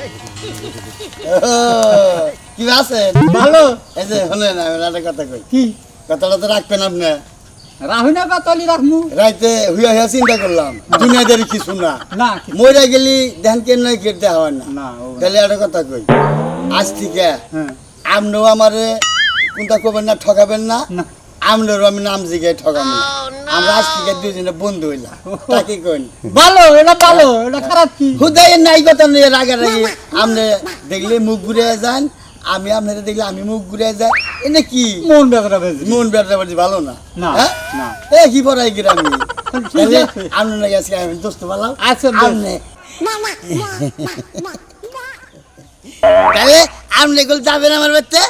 কি আছে? ভালো। এই যে শোনেন আমি কথা কই। কি? কথাটা তো রাখবেন আপনি। রাহুল না তলি রাখমু। রাইতে হুইয়া হুইয়া চিন্তা করলাম। দুনিয়াদারি কিছু না। না মরে গেলি ধ্যান কেন নয় কেটে হয় না। তাহলে একটা কথা কই। আজ থেকে হ্যাঁ। আপনিও আমারে কোনটা করবেন না ঠকাবেন না। না আমি নাম জিগাই ঠকাবো আমরা আজ থেকে দুজনে বন্ধু হইলাম। তাকে কই ভালো এটা ভালো এটা খারাপ কি? হুদাই নাই কথা নিয়ে রাগারাগি আপনি দেখলে মুখ ঘুরে যান আমি আপনাদের দেখলে আমি মুখ ঘুরে যাই। এনে কি? মন বেদরা বেজি মন ব্যবসা বাড়ি ভালো না? না, হ্যাঁ? না। এ কি পড়াই গ্রামে। আপনি নাকি আজকে আমি দোস্ত ভালো আচ্ছা। আপনি তাহলে আপনি গুলো যাবেন আমার বাড়িতে?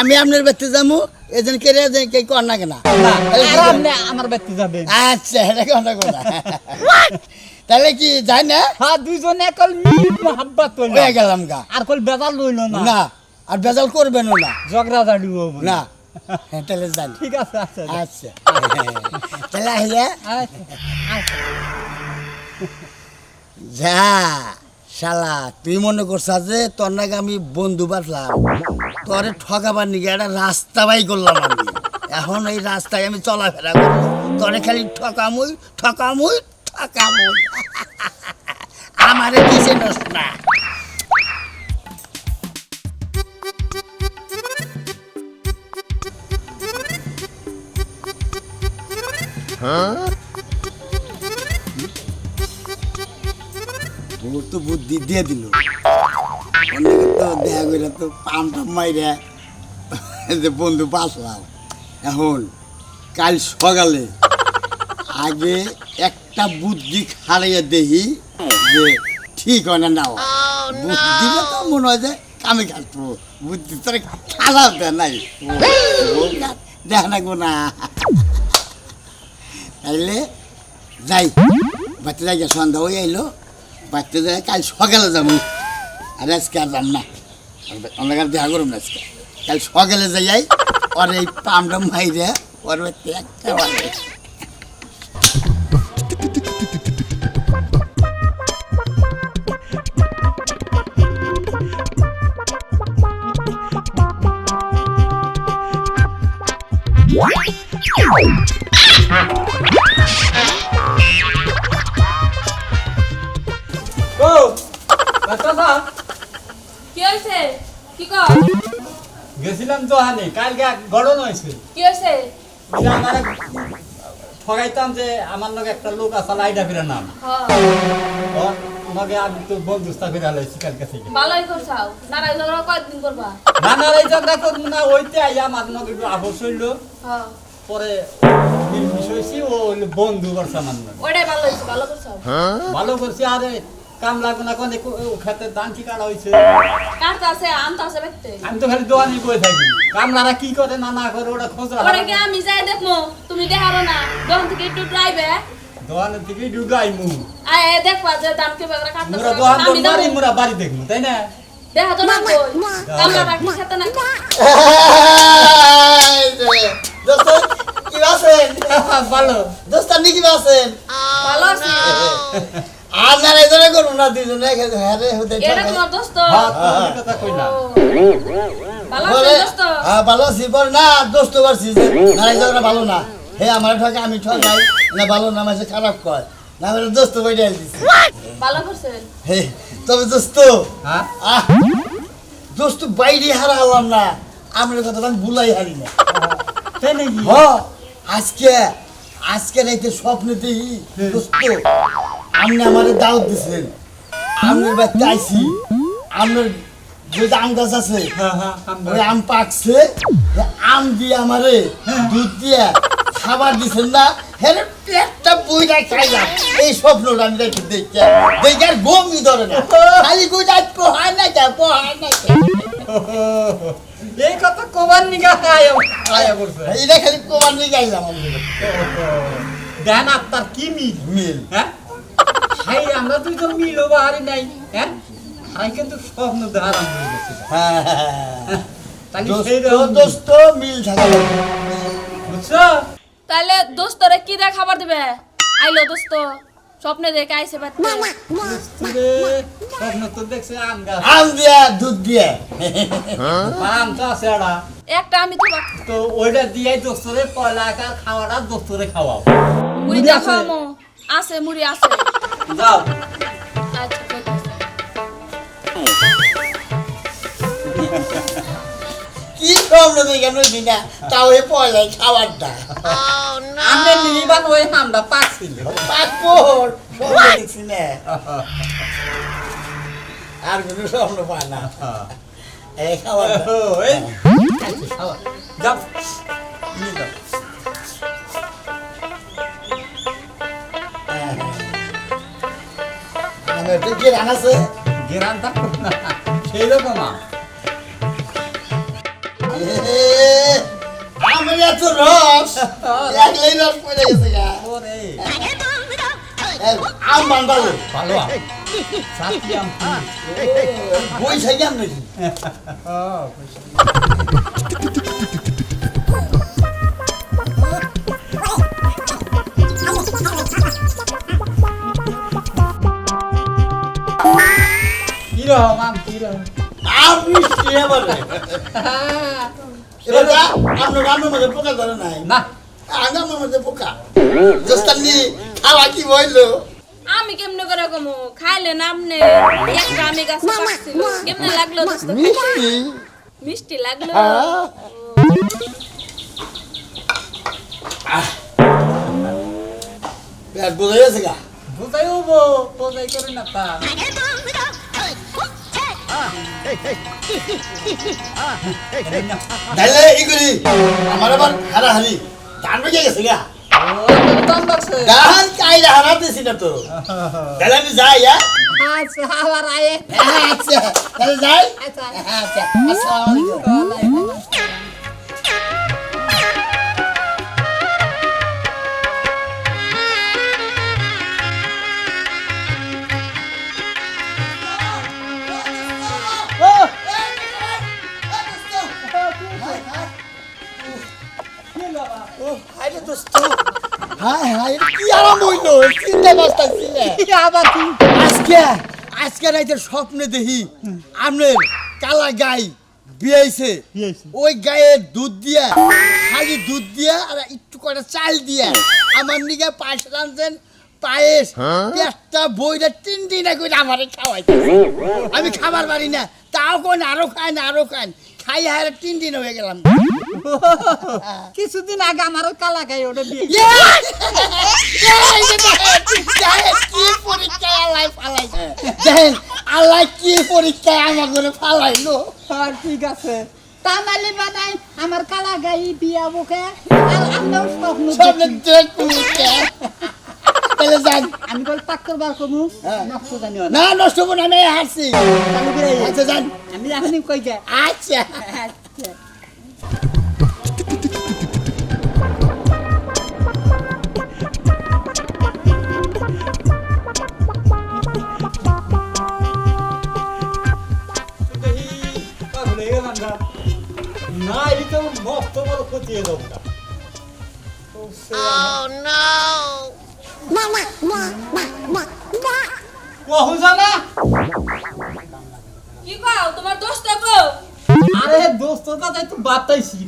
আমি আপনার বাড়িতে যাব এজন কে রে কে কর না কেনা? আপনি আমার ব্যক্তি যাবে। আচ্ছা এটা কথা কথা তাহলে কি যাই না? হ্যাঁ দুইজনে একল মিল মোহাব্বত হয়ে গেলাম গা। আর কল বেজাল লইল না। না আর বেজাল করবেন না ঝগড়া জাড়িব না। হ্যাঁ, তাহলে যান। ঠিক আছে আচ্ছা আচ্ছা তাহলে আহিলে আচ্ছা, আচ্ছা। যা। শালা, তুই মনে করছা যে তোর নাকি আমি বন্ধু বাঁচলাম তোরে ঠকাবার নিকে একটা রাস্তা বাই করলাম আমি। এখন এই রাস্তায় আমি চলাফেরা করব। তোরে খালি ঠকামুই ঠকামুই ঠকামুই। আমারে দিছে না? ওর তো বুদ্ধি দিয়ে দিল। অনেকে তো দেখা করে তো পাম টাম মাইরে যে বন্ধু বাঁচলাম। এখন কাল সকালে আগে একটা বুদ্ধি খাড়াইয়া দেখি যে ঠিক হয় না নাও বুদ্ধিটা তো মনে হয় যে কামে কাটবো। বুদ্ধি তোর খারাপ দেয় নাই। দেখা না গো না। তাইলে যাই বাচ্চা যাই সন্ধ্যা হয়ে আইলো। বাচ্চা যায়, কাল সকালে যাব। আর আজকে আর যাম না। অনেক আর দেখা করুন আজকে। কাল সকালে যাই ওর এই পামটা মাইরে ওর একটা বাড়ি। গেছিলাম তো হানি কালকে গড়ন হয়েছে। কি হয়েছে? যে আমার ঠগাইতাম যে আমার লগে একটা লোক আছে লাইডা ফিরে নাম। লগে আমি তো বন্ধুস্তা ফিরে কালকে থেকে। ভালোই করছাও। নারাই ঝগড়া কয়েকদিন করবা? নানার এই ঝগড়া করব না ওইতে আইয়া আমার লগে একটু হইল। পরে ও বন্ধু করছে আমার ভালো করছি আরে কাম লাগবে না কোনে খেতে ধান কি কাটা হয়েছে কাটতে আছে আমতে আছে ব্যক্তি আমি তো খালি দোয়ানি বই থাকি। কামলারা কি করে না না করে ওটা খোঁজ আমি যাই দেখব তুমি দেখারো না। দোকান থেকে একটু ড্রাইভে। দোয়ানের থেকে ঢুকাই মু আয় দেখবা যে দাম কে বেগরা কাটতে মুরা দোয়ান তো মারি মুরা বাড়ি দেখব তাই না? দেখা তো না কই। খেতে না দোস্ত কি আছেন ভালো। দোস্ত আপনি কি আছেন ভালো আছি। আর না এজনে করুন না দুজনে হ্যাঁ রে হুদে এটা তোমার দোস্ত হ্যাঁ কথা কইলাম ভালো আছি দোস্ত? হ্যাঁ ভালো আছি পর না দোস্ত করছি যে না এজনে ভালো না। হে আমার ঠকে আমি ঠকাই না ভালো না মাসে খারাপ কয়। না আমার দোস্ত বইটা দিছি? ভালো করছেন? হে তবে দোস্ত হ্যাঁ? আহ দোস্ত বাইরে হারা হলাম না। আমার কথা আমি ভুলাই হারি না। তাই নাকি? হ আজকে আজকে রাইতে স্বপ্নেতেই দোস্ত আপনি আমারে দাওয়াত দিছেন আপনার বাড়িতে আইছি। আপনার যে আম গাছ আছে হ্যাঁ হ্যাঁ ওই আম পাকছে। আম দিয়ে আমারে দুধ দিয়ে খাবার দিছেন না। হ্যাঁ পেটটা বইটা খাইলাম। এই স্বপ্নটা আমি দেখি দেখে। দেখে আর গমই ধরে না। খালি কইটা পোহায় না কে পোহায় না এই কথা কবার নিগা আয়া আয়া করছে। এটা খালি নিয়ে গাইলাম আমি দেন আপনার কি মিল? মিল। হ্যাঁ? হাই আমরা দুইজন মিল বাহারি নাই হ্যাঁ? কিন্তু স্বপ্ন আরম্ভ হয়ে গেছে দোস্ত সেই রকম দোস্ত মিল থাকা বুঝছ? তাহলে দোস্তরে কি দে খাবার দিবে? আইলো দোস্ত স্বপ্নে দেখে আইসে পাচ্ছে স্বপ্ন তো দেখছে আম গাছ আম দিয়া দুধ দিয়া। আম তো আছে একটা আমি তো তো ওইটা দিয়ে দোস্তরে পয়লা খাওয়াটা দোস্তরে খাওয়াও। মুড়ি আছে? মুড়ি আছে যাও আচ্ছা ঠিক আছে। কি না তাও এই পয়লায় খাবারটা আমি নিবান ওই হামটা পাচ্ছিল। স্বপ্ন দেখছি না। আর কোনো স্বপ্ন পায় না। এই খাবারটা ওই খাওয়া যাও নিয়ে যাও আমার তো কি রান আছে গেরান থাকো না সেই রকম আম আমার এত রস একলাই রস পড়ে গেছে গা ওরে আম বান্ধালো ভালো আম সাথী আম বই সাইয়াম নাকি কীরকম আম কীরকম আম মিষ্টি এবারে যা, আপনার আমের মধ্যে পোকা ধরে নাই? না। আমের মধ্যে পোকা। দোস্তানি খাওয়া কি বইলো আমি কেমনে করে কমো? খাইলে নামনে একটা আমি গাছে পাচ্ছিল কেমনে লাগল দোস্ত? মিষ্টি? লাগল। পেট বোঝা গেছে গা? বুঝাই হব বোঝাই করে না তা। তাহলে এই করি আমার আবার হারাহারি ধান বেজে গেছে গা। ধান কাইলে হারাতেছি না তো। তাহলে আমি যাই হ্যাঁ? আচ্ছা আবার আয়ে। আচ্ছা তাহলে যাই। আচ্ছা আচ্ছা। আসসালামু আলাইকুম। হাই হাই কি আরাম হইল? চিন্তা করতেছি আবার কি আজকে আজকে রাইতে স্বপ্নে দেখি আপনার কালা গাই বিয়াইছে। ওই গায়ে দুধ দিয়া খালি দুধ দিয়া আর একটু করে চাল দিয়া। আমার নিকে পায়েস রাঁধছেন পায়েস পেটটা বইটা তিন দিন করে আমারে খাওয়াইছে। আমি খাবার পারি না তাও কোন আরও খায় না আরও খায় খাই হারে তিন দিন হয়ে গেলাম। কিছুদিন আগে আমারও কালা গাই ওটা দিয়ে কি পরীক্ষায় দেখেন আল্লাহ কি পরীক্ষায় আমার করে ফালাইলো? আর ঠিক আছে। তা বানাই আমার কালা গাই বিয়া বুকে আর আমরাও স্বপ্ন সামনে দেখি। দেখুন তাহলে যান। আমি বল করব। হ্যাঁ। নষ্ট জানি না না নষ্ট করব না আমি। আচ্ছা যান। এখনই কই আচ্ছা। আচ্ছা। মস্ত বড় ক্ষতি যাব কহু জানা কি কও তোমার দোস্ত কও আরে দোস্ত দাদা একটু বাতাইছি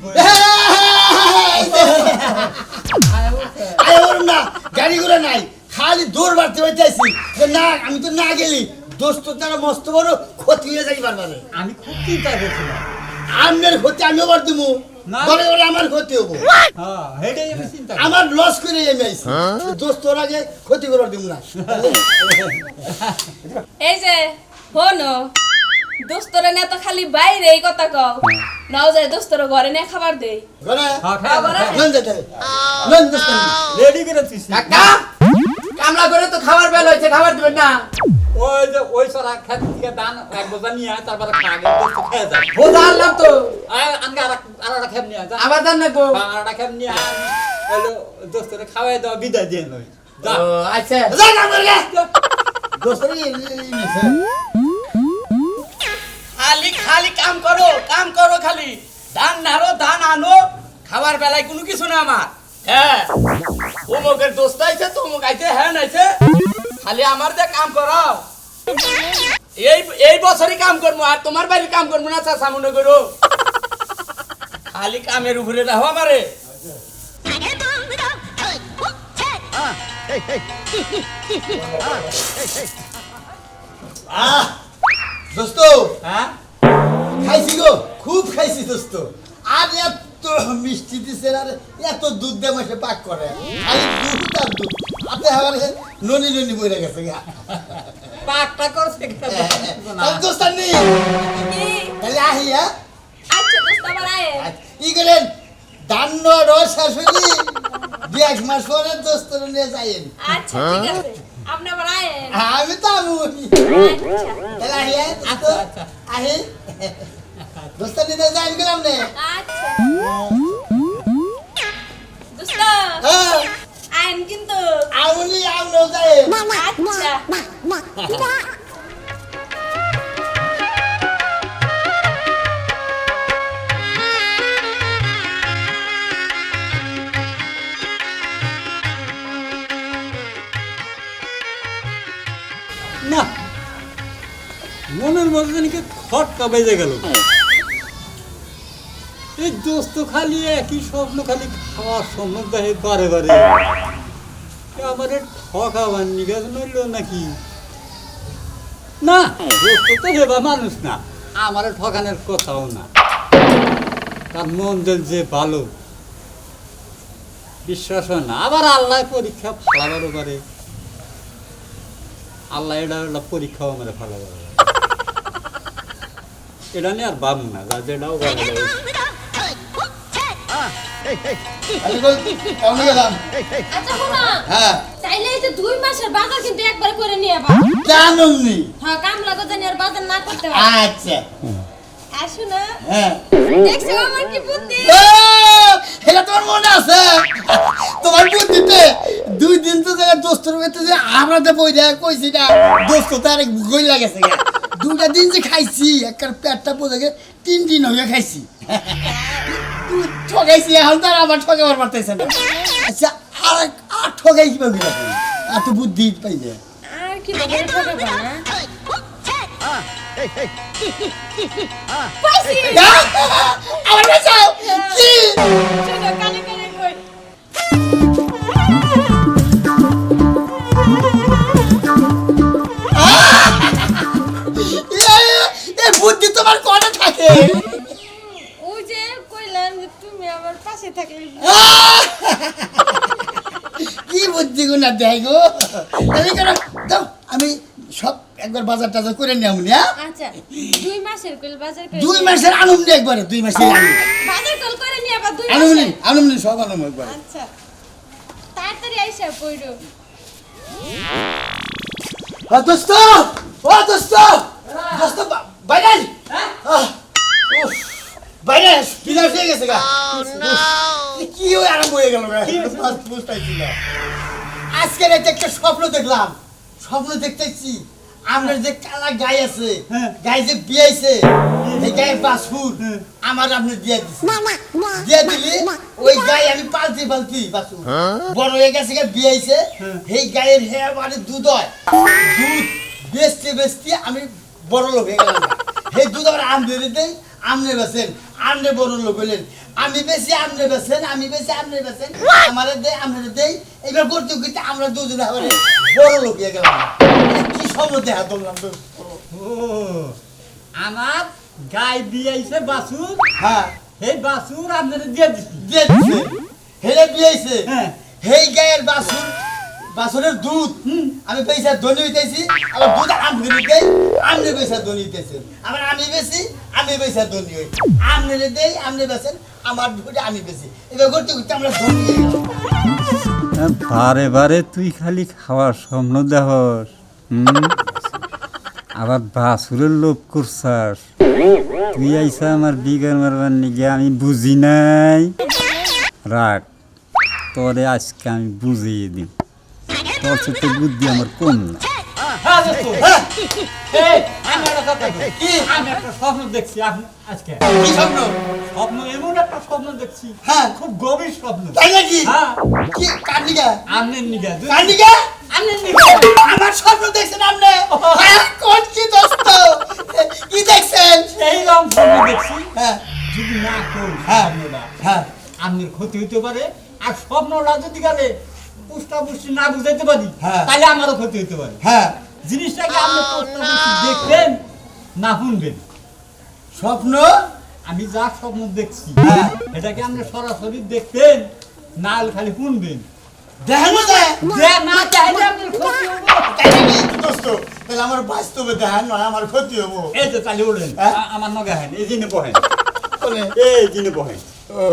আরে ওর না গাড়ি ঘোড়া নাই খালি দৌড় বাড়তে পারতেছি না আমি তো না গেলি দোস্ত তারা মস্ত বড় ক্ষতি হয়ে যাই পারবে আমি খুব চিন্তা করছিলাম আপনার ক্ষতি আমিও বার দিবো না। ঘরে ঘরে আমার ক্ষতি হব। হ্যাঁ আমি চিন্তা আমার লস করে আমি আইছি। দোস্তর আগে ক্ষতি করার দিব না। এই যে হনো দোস্তরে না তো খালি বাইরে এই কথা কও। নাও যায় দোস্তর ঘরে নিয়ে খাবার দেই। ঘরে? হ্যাঁ, খাও, খাও। নন যেতে নন দোস্ত। রেডি করে দিছি কাকা কামলা করে তো খাবার বেলা হয়েছে খাবার দিবেন না। ওই যে ওই সরা খেত থেকে দান এক বোঝা নিয়ে আয় তারপরে খাগে দোস্ত খেয়ে যায় বোঝা আনলাম তো। আয় আনগে আর খেপ নিয়ে আয় আবার দান না গো। আর একটা খেপ নিয়ে আয় হলো দোস্তরে খাওয়াই দাও বিদায় দিয়ে নই আচ্ছা। যা দোস্তর খালি খালি কাম করো কাম করো খালি। ধান নাড়ো ধান আনো খাবার বেলায় কোনো কিছু না আমার। হ্যাঁ। অমুকের দোস্ত আইছে তমুক আইছে হ্যাঁ নাইছে। খালি আমার দিয়ে কাম করাও এই এই বছরই কাম করব আর তোমার বাড়ির কাম করব না চাষা মনে করো। খালি কামের উপরে রাখো আমারে। দোস্ত হ্যাঁ? খাইছি গো খুব খাইছি দোস্ত। আর এত মিষ্টি দিছে আর এত দুধ দিয়ে মাসে পাক করে। খালি দুধ আর দুধ। ননি ননি বইরে গেছে গা। পাকটা করছে তাহলে দোস্ত আর নেই। তাহলে আহি হ্যাঁ? আচ্ছা দোস্ত আবার আয়ে। আচ্ছা, ই করেন দান রস শাশুড়ি দু এক মাস পরে দোস্ত নিয়ে যাইয়েন। আচ্ছা ঠিক আছে। আপনি আবার আয়েন। আমি তো আমি আচ্ছা। তাহলে আহি হ্যাঁ? আচ্ছা, আচ্ছা। আহি। দোস্ত নিতে যাই গেলাম নে। আচ্ছা। দোস্ত। হ্যাঁ। আয়েন কিন্তু আমনো যাই আচ্ছা। না মনের মধ্যে নাকি খটকা বেজে গেল। এই দোস্ত খালি একই স্বপ্ন, খালি খাওয়ার দেখে বারে বারে। আমার নইল নাকি? না, দোস্ত তো হেবা মানুষ না, আমার ঠকানোর কথাও না। তার মন যে ভালো, বিশ্বাস হয় না। আবার আল্লাহ পরীক্ষা ফালাবারও পারে আল্লাহ এটা একটা পরীক্ষাও আমার ভালো করে এটা নিয়ে আর ভাব না যেটাও তো তোমার মনে আছে তোমার বুদ্ধিতে দুই দিন তো জায়গায় দোস্তর বেতে আমরা তো বই দেয়া কইছি না দোস্ত তার গই লাগেছে দুটা দিন যে খাইছি একবার পেটটা গে তিন দিন হয়ে খাইছি ঠকাইছি এখন তার আবার ঠকাবার পারতেছে না। আচ্ছা আর আর ঠকাই গেলা তুই? আর তো বুদ্ধি পাইছে আর কি ঠকাবো না। আমার বাঁচাও কি? কানে কানে কই। এ- এ বুদ্ধি তোমার কনে থাকে ওই যে কইলাম যে তুমি আমার পাশে থাকলে কি বুদ্ধি গুণা দেয় গো? আমি কেন দাও আমি সব একবার বাজার টাজার করে নিয়ে হ্যাঁ আচ্ছা দুই মাসের কইল বাজার করে দুই মাসের আনন্দ একবারে দুই মাসের বাজার কল করে নিয়ে আবার দুই আনন্দ আনন্দ সব আনন্দ একবার। আচ্ছা তাড়াতাড়ি আইসা পড়ো। ও দোস্ত! ও দোস্ত! দোস্ত বাইরে। আহ, উফ, বাইরে আয়, বিলাস হয়ে গেছে গা। উফ, কি হয়ে আরম্ভ হয়ে গেল গা? ফার্স্ট বুঝতেছি না। আজকে রাতে একটা স্বপ্ন দেখলাম। স্বপ্ন দেখতেছি আমার যে কালা গাই আছে হ্যাঁ। গাই যে বিয়াইছে এই গায়ের বাসুর আমার আপনি দিয়ে দিচ্ছে দিয়ে দিলি ওই গাই আমি পালতি পালতি বাসুর বড় হয়ে গেছে গা বিয়াইছে। এই গায়ের হে মানে দুধ হয়। দুধ বেচতে বেচতে আমি বড় লোক হয়ে গেলাম। সেই দুধ আবার আমনে দেই আমনে বেছেন আমনে বড় লোক হইলেন। আমি বেশি আমনে বেছেন আমি বেশি আমনে বেছেন। আমারে দেই আমনে দেই। এবার করতে করতে আমরা দুজনে আবার বড় লোক হয়ে গেলাম। কি স্বপ্ন দেখা ধরলাম তো? ও আমার গাই দিয়েছে বাসুর হ্যাঁ। এই বাসুর আপনাদের দিয়ে দিছি। দিয়ে দিছে। হেলে বিয়াইছে হ্যাঁ। হেই গায়ের বাসুর বাসুরের দুধ আমি পয়সা ধনী হইতেছি, আবার দুধ আমনে দেই, আমনে পয়সা ধনী হইতেছে। আবার আমি বেশি, আমি পয়সা ধনী হই। আমনে দেই, আমনে বেছেন, আমার দুধে আমি বেশি। এবার করতে করতে আমরা ধনী বারে বারে তুই খালি খাওয়ার স্বপ্ন হুম? আবার বাসুরের লোভ করছাস। তুই আইসা আমার বিগার মারবার নিগে, আমি বুঝি নাই। রাখ, তোরে আজকে আমি বুঝিয়ে দিই তোর সাথে বুদ্ধি আমার কম না? হ্যাঁ দোস্ত এই আমি একটা কথা কই। কি? স্বপ্ন দেখছি আজকে। স্বপ্ন? স্বপ্ন এমন একটা স্বপ্ন দেখছি। হ্যাঁ। খুব গভীর স্বপ্ন। তাই নাকি? হ্যাঁ। কি আমনের নিগা কান্দিকা আমি আমার স্বপ্ন দেখছেন আপনি হ্যাঁ, কোন কি দোস্ত? কি দেখছেন? এই রকম স্বপ্ন দেখছি। হ্যাঁ। যদি না করি হ্যাঁ। হ্যাঁ। আপনার ক্ষতি হতে পারে আর স্বপ্নটা যদি গেলে পুষ্টা পুষ্টি না বুঝাইতে পারি হ্যাঁ। তাহলে আমারও ক্ষতি হতে পারে। হ্যাঁ। জিনিসটাকে আপনি পুষ্টা পুষ্টি দেখবেন না শুনবেন। স্বপ্ন? আমি যা স্বপ্ন দেখছি হ্যাঁ। এটাকে আপনি সরাসরি দেখবেন না খালি শুনবেন। দেখেন যায় না চাইলে আপনার ক্ষতি হবে। দোস্ত তাহলে আমার বাস্তবে দেখেন নয় আমার ক্ষতি হব। এই যে তাহলে উঠেন হ্যাঁ? আমার নগে হেন এই জিনে বহেন। এই জিনে বহেন। ও।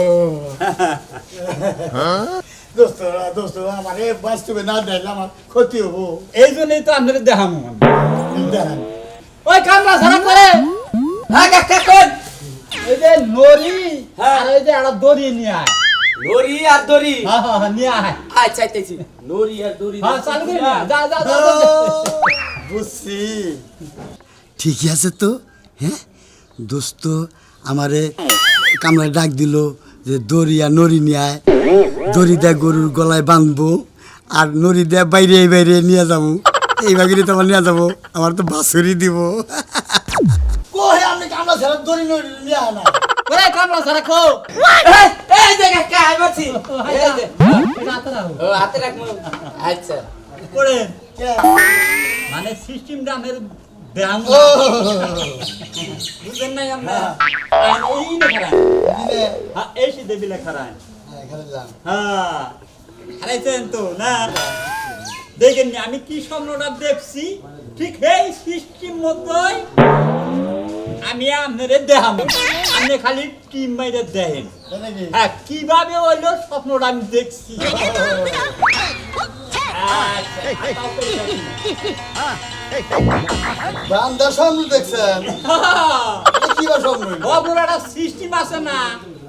দোস্ত দোস্ত আমার এ বাস্তবে না দেখলে আমার ক্ষতি হব। এই জন্যই তো আপনাদের দেখামো আমি ওই কামরা সারা করে। হ্যাঁ কাকা কোন এই যে নরি। আর ওই যে একটা দড়ি নিয়ে আয়। লরি আর দড়ি। হ্যাঁ নিয়ে আয়। আইতেছি লরি আর দড়ি চালু করে যা যা যা, যা, যা। বুঝছি। ঠিকই আছে তো হ্যাঁ? দোস্ত আমারে কামড়ায় ডাক দিল যে দড়ি আর নড়ি নিয়ে আয়। দড়ি দেয় গরুর গলায় বাঁধবো আর নড়ি দেয় বাইরে বাইরে নিয়ে যাব। এই বাগিরে তোমার নিয়ে যাব। আমার তো বাসুরি দিব। কোহে আপনি কামড়া ছাড়া দড়ি নড়ি নিয়ে আয় ওরে কামরা সারা খো এই, এই যে কাকা আই বলছি এই যে। হাতে রাখো। ও হাতে রাখব। আচ্ছা। করে মানে সিস্টেমটা আমাদের ব্যায়াম বুঝেন নাই আমরা? এই লেখা দিলে। হ্যাঁ এই সিদ্ধে বিলে খারায় হ্যাঁ, হারাইছেন তো না? দেখেন আমি কি স্বপ্নটা দেখছি? ঠিক এই সিস্টেম মতোই আমি আপনারে দেখাম আপনি খালি টিম মাইরে দেখেন। হ্যাঁ কীভাবে হইল স্বপ্নটা আমি দেখছি। বান্দা স্বপ্ন দেখছেন? কি বা স্বপ্ন একটা সিস্টেম আছে না?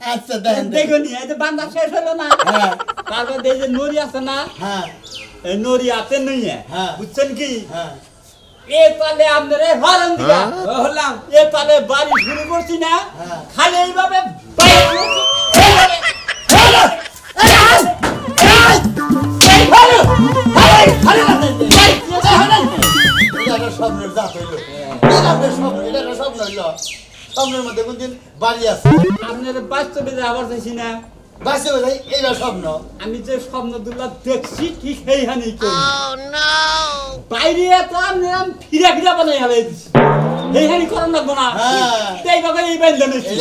আচ্ছা দেখেন দেখেন। এই যে বান্দা শেষ হলো না হ্যাঁ তারপর এই যে নড়ি আছে না হ্যাঁ এই নড়ি আছে নইয়ে হ্যাঁ। বুঝছেন কি হ্যাঁ এ তালে আপনারে হরন দিগা হলাম এ তালে বাড়ি শুরু করছি না হ্যাঁ। খালি এইভাবে বাইরে করছি, এটা একটা স্বপ্নের মধ্যে কোনদিন বাড়ি আছে আপনার বাস্তবে যাবার চাইছি না বাসে বোঝাই এইবার স্বপ্ন আমি যে স্বপ্ন দুলা দেখছি ঠিক সেইখানেই করি বাইরে তো আমি আমি ফিরা ফিরা বানাই এইখানে লাগবো না হ্যাঁ। এই নিচ্ছি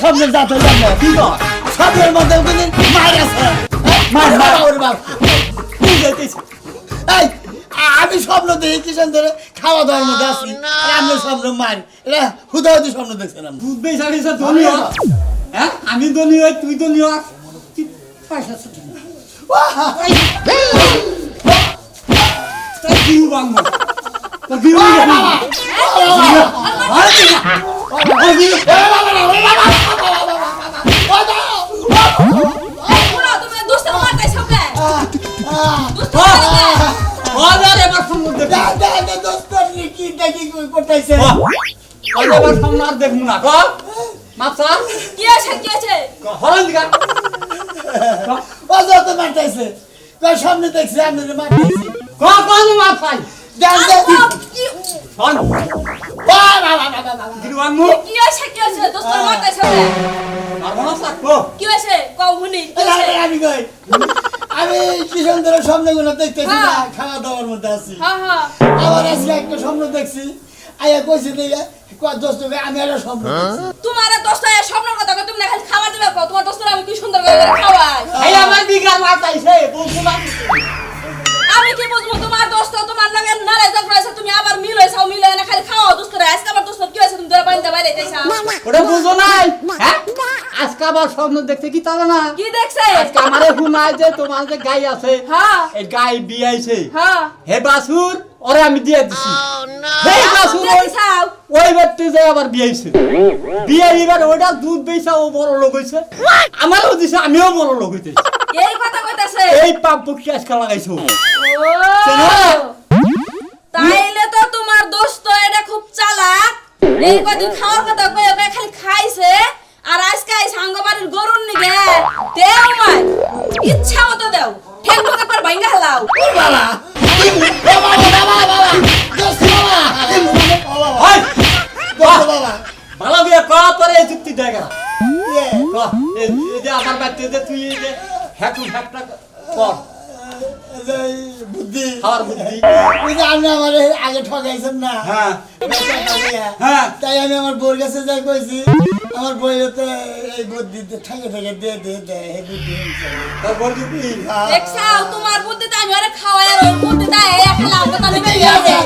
স্বপ্নের জাত স্বপ্নের মধ্যে কোনদিন মার আছে মার মার বুঝাইতেছি এই, আমি স্বপ্ন দেখি কিষান ধরে খাওয়া দাওয়ার মধ্যে আছি। আর আপনি স্বপ্ন মার। এটা হুদাহুদি স্বপ্ন দেখছেন আপনি দুধ বেচা বেচা ধনী হ্যাঁ আমি ধনী হই তুই ধনী হ। পয়সা না। তোর বিহু বাংলা তোর বিহু বাংলা পুরো তুমি দুষ্টামি মারতে সবকে দুষ্টামি মারতে হাজার এবার সমুদ্র কি দেখি করতেছে এবার সামনে আর দেখব না ক? মাছা কি আছে কি আছে হরন দিকা অযত মারতেছে। কয় সামনে দেখছি আপনি মারতেছি ক কোন মাছাই দেন দেন কি? হন বা বা বা বা বা দিলওয়ান কি আছে কি আছে দুষ্টামি মারতে সবকে আর মাছা কি? আছে কও হুনি আমি কই? আমি কিষণ ধরে স্বপ্নগুলো দেখতেছি না হ্যাঁ। খাওয়া দাওয়ার মধ্যে আছি। হ্যাঁ হ্যাঁ। আবার আজকে একটা স্বপ্ন দেখছি। আয়া কইছে দিয়ে আমি একটা স্বপ্ন তোমার দোস্ত স্বপ্নের কথা তুমি না খালি খাবার দিবে তোমার দোস্ত আমি কি সুন্দর করে খাওয়াই? আমার বিঘা মাথায় সে আমি কি বুঝব? তোমার দোস্ত তোমার লগে নারে ঝগড়া আছে তুমি আবার মিল হইছাও মিলে না খালি খাওয়া দোস্তরা আজকে আবার দোস্ত কি আছে তুমি ধরে বাইন্দা বাইরে যাইছা ওটা বুঝো নাই? হ্যাঁ? আজকে আবার স্বপ্ন দেখতে কি তাহলে না? কি দেখছে? আজকে আমারে শুনায় যে তোমার যে গাই আছে হ্যাঁ। এই গাই বিয়াইছে। হ্যাঁ। হে বাসুর ওরে আমি দিয়ে দিছি। বাসুর দিয়ে ওই- দিছাও। ওই ব্যক্তি যে আবার বিয়ে এবার ওটা দুধ বেচা ও বড় লোক হয়েছে আমারও দিছে আমিও বড় লোক হইতে। এই কথা কইতাছে। এই পাপ পুকি লাগাইছো? তাইলে তো তোমার দোস্ত এটা খুব চালাক। এই কদিন খাওয়ার কথা কই ওকে খালি খাইছে। আর আজকে এই সাঙ্গ বাড়ির গরুর নিগে দেও মাই ইচ্ছা মতো দেও। ঠেক ঠোক একবার ভাঙ্গা হেলাও হাই। বাবা ভালো বিয়ে করা পরে এই যুক্তি দেখা ইয়ে, এই যে আমার বাচ্চা যে তুই এই যে হ্যাকু হ্যাকটা কর বুদ্ধি খাওয়ার বুদ্ধি। ওই যে আপনি আমার আগে ঠকাইছেন না। হ্যাঁ। হ্যাঁ। তাই আমি আমার বোর কাছে যাই কইছি আমার বই তো এই বুদ্ধি ঠেকে ঠেকে দিয়ে দিয়ে দেয় এই বুদ্ধি হয়েছে। তোর বল দেখছাও তোমার বুদ্ধিতে আমি আরে খাওয়াই আর ওর বুদ্ধিতে এই খেলা কথা নেবে ঠিক আছে,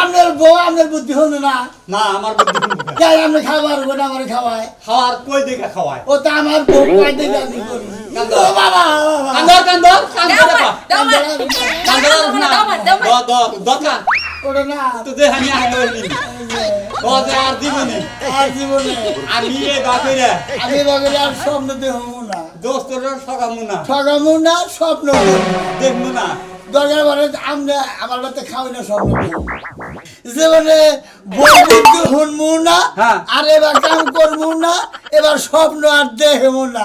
আপনার বউ আপনার বুদ্ধি হলো না। না আমার বুদ্ধি। খাবার গোটা আমার খাওয়ায়। খাওয়ার কই দেখে খাওয়ায়? ও তো আমার বউ পাই দেখে আমি করি। ও। কান্দর কান্দর কান্দর কান্দর দাও মার দাও মার দ দ দরকার ওটা না তো দে আমি দে আর দিবনি আমি বাপেরে আমি বাবা আর স্বপ্ন দেখব না দোস্তর সকামু না ঠকামো না স্বপ্ন দেখব। দেখব না দরকার পড়ে আমরা আমার বাড়িতে খাওয়াই না স্বপ্ন দেখব। জীবনে বই শুনব না হ্যাঁ। আর এবার কাম করব না এবার স্বপ্ন আর দেখব না!